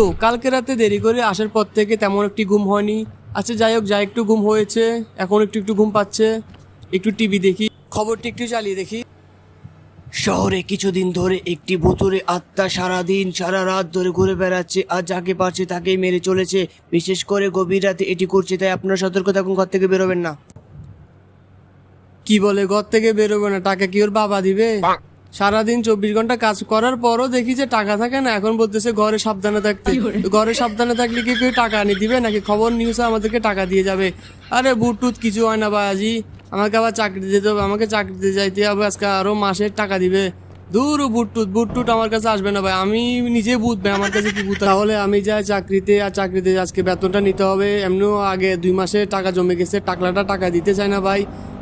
তো কালকে রাতে দেরি করে আসার পর থেকে তেমন একটি ঘুম হয়নি। আচ্ছা যাই হোক যা একটু ঘুম হয়েছে এখন একটু একটু ঘুম পাচ্ছে। একটু টিভি দেখি খবরটি একটু চালিয়ে দেখি। শহরে কিছুদিন ধরে একটি ভুতুরে আত্মা সারাদিন সারা রাত ধরে ঘুরে বেড়াচ্ছে আর যাকে পারছে তাকেই মেরে চলেছে। বিশেষ করে গভীর রাতে এটি করছে তাই আপনারা সতর্ক থাকুন ঘর থেকে বেরোবেন না। কি বলে ঘর থেকে বেরোবে না টাকা কি ওর বাবা দিবে? সারাদিন চব্বিশ ঘণ্টা কাজ করার পরও দেখি যে টাকা থাকে না। এখন বলতেছে ঘরে সাবধানে থাকতে। ঘরে সাবধানে থাকলে কি কেউ টাকা আনি দিবে? নাকি খবর নিউজে আমাদেরকে টাকা দিয়ে যাবে? আরে বুটুত কিছু হয় না বাজি আমাকে আবার চাকরি দিতে হবে আমাকে চাকরি দিতে যাইতে হবে আজকে আরও মাসের টাকা দিবে। দূর বুটটুত বুটটুত আমার কাছে আসবে না ভাই। আমি নিজে বুঝবে আমার কাছে কি বুঝ তাহলে আমি যাই চাকরিতে আর চাকরিতে আজকে বেতনটা নিতে হবে। এমনিও আগে দুই মাসে টাকা জমে গেছে টাকলাটা টাকা দিতে চায় না ভাই।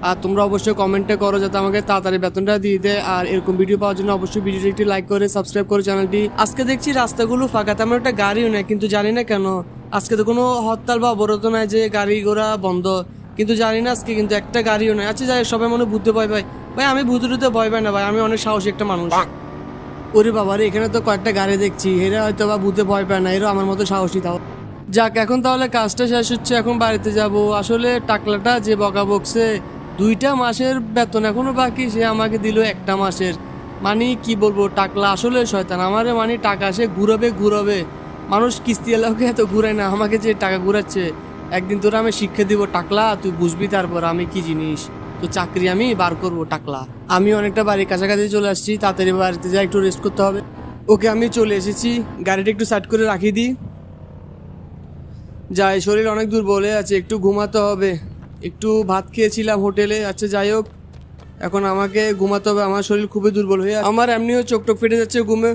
আর তোমরা অবশ্যই কমেন্টে করো যাতে আমাকে তাড়াতাড়ি বেতনটা দিয়ে দেয়। আর এরকম ভিডিও পাওয়ার জন্য অবশ্যই ভিডিওটি একটি লাইক করে সাবস্ক্রাইব করে চ্যানেলটি আজকে দেখছি রাস্তাগুলো ফাঁকা তেমন একটা গাড়িও নেই কিন্তু জানি না কেন। আজকে তো কোনো হরতাল বা অবরোধ নাই যে গাড়ি ঘোড়া বন্ধ। কিন্তু জানি না আজকে কিন্তু একটা গাড়িও নেই। আচ্ছা যাই সবাই মনে বুঝতে ভয় পায় ভাই আমি ভূতে টুতে ভয় পাই না ভাই আমি অনেক সাহসী একটা মানুষ। ওরে বাবা রে এখানে তো কয়েকটা গাড়ি দেখছি এরা হয়তো বা ভূতে ভয় পায় না এরা আমার মতো সাহসী তাও। যাক এখন তাহলে কাজটা শেষ হচ্ছে এখন বাড়িতে যাব। আসলে টাকলাটা যে বকা বকছে দুইটা মাসের বেতন এখনও বাকি সে আমাকে দিল একটা মাসের। মানে কি বলব টাকলা আসলে শয়তান আমারে মানে টাকা সে ঘুরাবে ঘুরাবে। মানুষ কিস্তি এলাকে এত ঘুরায় না আমাকে যে টাকা ঘুরাচ্ছে একদিন তোরা আমি শিক্ষা দিব টাকলা তুই বুঝবি তারপর আমি কি জিনিস। তো চাকরি আমি বার করব, টাকলা। আমি অনেকটা বাড়ির কাছাকাছি চলে আসছি, তাড়াতাড়ি বাড়িতে যাই, একটু রেস্ট করতে হবে। ওকে, আমি চলে এসেছি। গাড়িটা একটু সাইড করে রাখিয়ে দিই যাই, শরীর অনেক দুর্বল আছে, একটু ঘুমাতে হবে। একটু ভাত খেয়েছিলাম হোটেলে আচ্ছা যাই হোক। এখন আমাকে ঘুমাতে হবে, আমার শরীর খুবই দুর্বল হয়ে আমার এমনিও চোখ টোক ফেটে যাচ্ছে, ঘুমে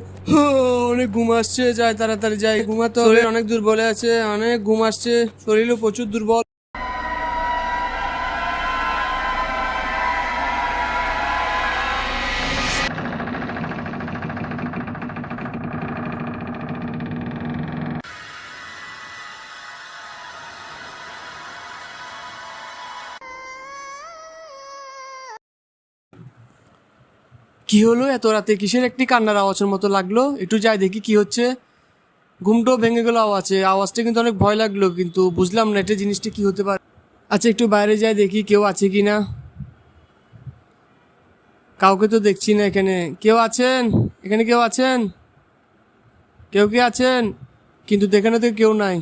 অনেক ঘুম আসছে। যাই, তাড়াতাড়ি যাই, ঘুমাতে হবে। অনেক দুর্বল আছে, অনেক ঘুম আসছে। শরীরও প্রচুর দুর্বল। কি হলো? এত রাতে কিসের একটি কান্নার আওয়াজের মতো লাগল? একটু যাই দেখি কি হচ্ছে। ঘুমটাও ভেঙে গেল আওয়াজে। আওয়াজটা কিন্তু অনেক ভয় লাগল, কিন্তু বুঝলাম না এটা জিনিসটা কি হতে পারে। আচ্ছা একটু বাইরে যাই দেখি কেউ আছে কি না। কাউকে তো দেখছি না এখানে। কেউ আছেন? এখানে কেউ আছেন? কেউ কি আছেন? কিন্তু এখানে তো কেউ নাই।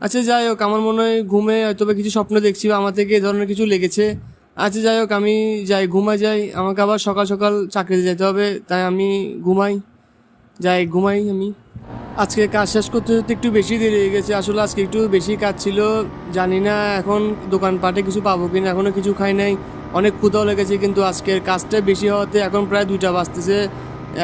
আচ্ছা যাই হোক, আমার মনে হয় ঘুমে হয়তো বা কিছু স্বপ্ন দেখছি বা আমার থেকে এ ধরনের কিছু লেগেছে। আচ্ছা যাই হোক, আমি যাই, ঘুমাই যাই। আমাকে আবার সকাল সকাল চাকরিতে যেতে হবে, তাই আমি ঘুমাই। যাই, ঘুমাই আমি। আজকে কাজ শেষ করতে করতে একটু বেশি দেরি হয়ে গেছে। আসলে আজকে একটু বেশি কাজ ছিল। জানি না এখন দোকানপাটে কিছু পাবো কিনা এখনও কিছু খাই নাই। অনেক ক্ষুদাও লেগেছে, কিন্তু আজকের কাজটা বেশি হওয়াতে এখন প্রায় দুইটা বাজতেছে।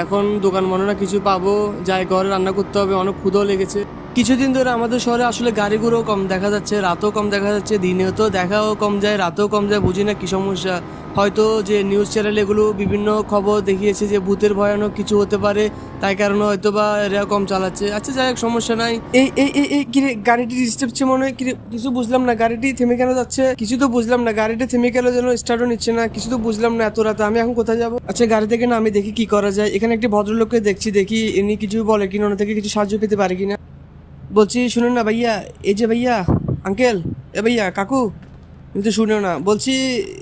এখন দোকান মনে না কিছু পাবো। যাই, ঘরে রান্না করতে হবে, অনেক ক্ষুদাও লেগেছে। কিছুদিন ধরে আমাদের শহরে আসলে গাড়িগুলো কম দেখা যাচ্ছে, রাতও কম দেখা যাচ্ছে, দিনেও তো দেখাও কম যায়, রাতেও কম যায়, বুঝি না কী সমস্যা। হয়তো যে নিউজ চ্যানেল এগুলো বিভিন্ন খবর দেখিয়েছে যে ভূতের ভয়ানক কিছু হতে পারে, তাই কারণে হয়তো বা এরা কম চালাচ্ছে। আচ্ছা যাই হোক, সমস্যা নাই। এই এই এই এই, কিরে, গাড়িটি ডিস্টার্ব হচ্ছে মনে হয় কিছু বুঝলাম না, গাড়িটি থেমে কেন যাচ্ছে? কিছু তো বুঝলাম না, গাড়িটি থেমে গেল যেন স্টার্টও নিচ্ছে না, কিছু তো বুঝলাম না এত রাতে, আমি এখন কোথায় যাব? আচ্ছা গাড়ি থেকে না আমি দেখি কি করা যায়, এখানে একটি ভদ্রলোককে দেখছি, দেখি ইনি কিছু বলে কিনা ওনা থেকে কিছু সাহায্য পেতে পারে কিনা। বলছি, শুনুন না ভাইয়া, এই যে ভাইয়া, আঙ্কেল, এ ভাইয়া, কাকু কিন্তু শুনেও না। বলছি,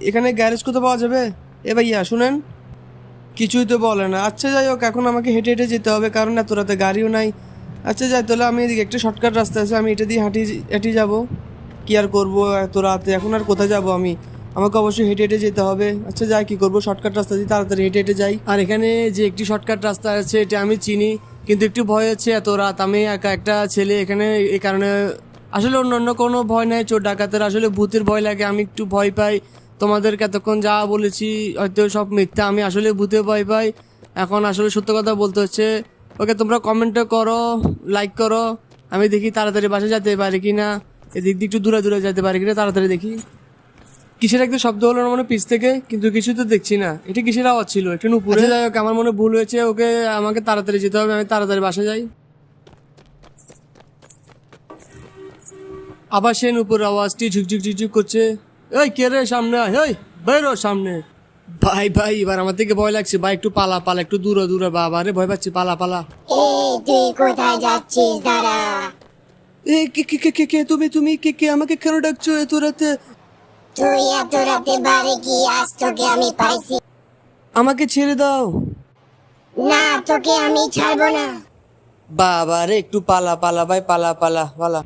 এখানে গ্যারেজ কোথাও পাওয়া যাবে? এ ভাইয়া, শুনেন। কিছুই তো বলে না। আচ্ছা যাই হোক, এখন আমাকে হেঁটে হেঁটে যেতে হবে, কারণ এত রাতে গাড়িও নাই। আচ্ছা যাই, তাহলে আমি এদিকে একটা শর্টকাট রাস্তা আছে, আমি এটা দিয়ে হাঁটি, হেঁটে যাব। কি আর করব এত রাতে? এখন আর কোথায় যাব আমি? আমাকে অবশ্যই হেঁটে হেঁটে যেতে হবে। আচ্ছা যাই, কি করব? শর্টকাট রাস্তা দিয়ে তাড়াতাড়ি হেঁটে হেঁটে যাই। আর এখানে যে একটি শর্টকাট রাস্তা আছে, এটা আমি চিনি, কিন্তু একটু ভয় হচ্ছে এত রাত। আমি একা একটা ছেলে, এখানে এই কারণে আসলে অন্য অন্য কোনো ভয় নাই। চোর ডাকাতের আসলে ভূতের ভয় লাগে, আমি একটু ভয় পাই। তোমাদেরকে এতক্ষণ যা বলেছি, হয়তো সব মিথ্যা। আমি আসলে ভূতে ভয় পাই। এখন আসলে সত্য কথা বলতে হচ্ছে। ওকে, তোমরা কমেন্টও করো লাইক করো। আমি দেখি তাড়াতাড়ি বাসা যেতে পারি কি না এদিক দিয়ে একটু দূরে দূরে যেতে পারি কিনা, তাড়াতাড়ি দেখি। কিসের একটা শব্দ হলো না মনে পিছ থেকে? কিন্তু কিছু তো দেখছি না। এটা কিসের আওয়াজ ছিল? একটু উপরে যাই হোক আমার মনে ভুল হয়েছে। ওকে আমাকে তাড়াতাড়ি যেতে হবে। আমি তাড়াতাড়ি বাসা যাই। আবার সে উপর আওয়াজটি ঝুকঝুক ঝুকঝুক করছে। এই কে রে সামনে আয়? এই বেরো সামনে। ভাই ভাই এবার আমার থেকে ভয় লাগছে। ভাই একটু পালা পালা একটু দূরে দূরে। বাবা রে ভয় পাচ্ছি। পালা পালা। এই তুই কোথায় যাচ্ছিস? দাঁড়া। এ কে কে কে কে কে তুমি তুমি কে কে আমাকে কেন ডাকছো এত রাতে? তুই এত রাতে বাড়ি কি আজ তোকে আমি পাইছি। আমাকে ছেড়ে দাও। না তোকে আমি ছাড়বো না। বাবা রে একটু পালা পালা ভাই পালা পালা পালা।